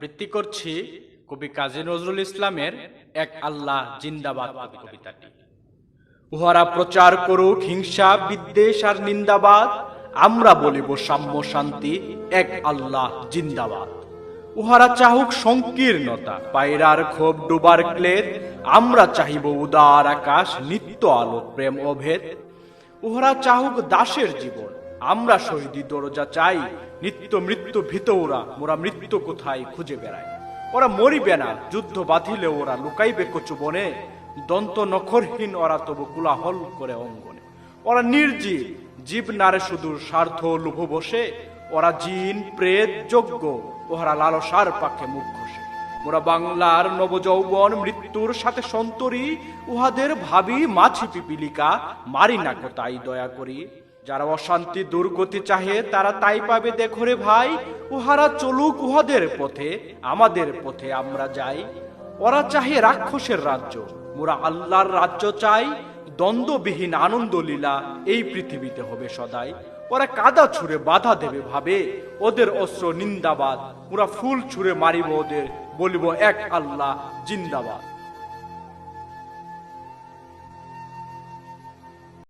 আবৃত্তি করছি কবি কাজী নজরুল ইসলামের এক আল্লাহ জিন্দাবাদ কবিতাটি। উহারা প্রচার করুক, হিংসা, বিদ্বেষ আর নিন্দাবাদ, আমরা বলিব সাম্য শান্তি, এক আল্লাহ জিন্দাবাদ। উহারা চাহুক সংকীর্ণতা, পায়রার ক্ষোভ ডুবার ক্লেদ, আমরা চাহিব উদার আকাশ, নিত্য আলো প্রেম অভেদ উহারা চাহুক দাসের জীবন আমরা শহীদি দরজা চাই, নিত্য মৃত্যু ভীত ওরা, মোরা মৃত্যু কোথায় খুঁজে বেড়ায় ওরা মরিবে না, যুদ্ধ বাঁধিলে ওরা লুকাইবে কচু বনে, দন্ত নখরহীন ওরা তবু কুলাহল করে অঙ্গনে। ওরা নির্জীব, জীব নারে সুদূর স্বার্থ লুভ বসে, ওরা জিন, প্রেত, যজ্ঞ, ওহারা লালসার পাখে মুখ ঘষে। মোরা বাংলার নবযৌবন, মৃত্যুর সাথে সন্তরী, উহাদের ভাবি মাছি পিপিলিকা, মারি না কো তাই দয়া করি। যারা অশান্তি দুর্গতি চাহে, তারা তাই পাবে। দেখো রে ভাই, উহারা চলুক উহাদের পথে, আমাদের পথে আমরা যাই। ওরা চাহে রাক্ষসের রাজ্য মোরা আল্লাহর রাজ্য চাই। দ্বন্দ্ববিহীন আনন্দ লীলা এই পৃথিবীতে হবে সদাই। ওরা কাদা ছুঁড়ে বাধা দেবে ভাবে, ওদের অস্ত্র নিন্দাবাদ। ওরা ফুল ছুঁড়ে মারিব ওদের, বলিব, এক আল্লাহ, জিন্দাবাদ।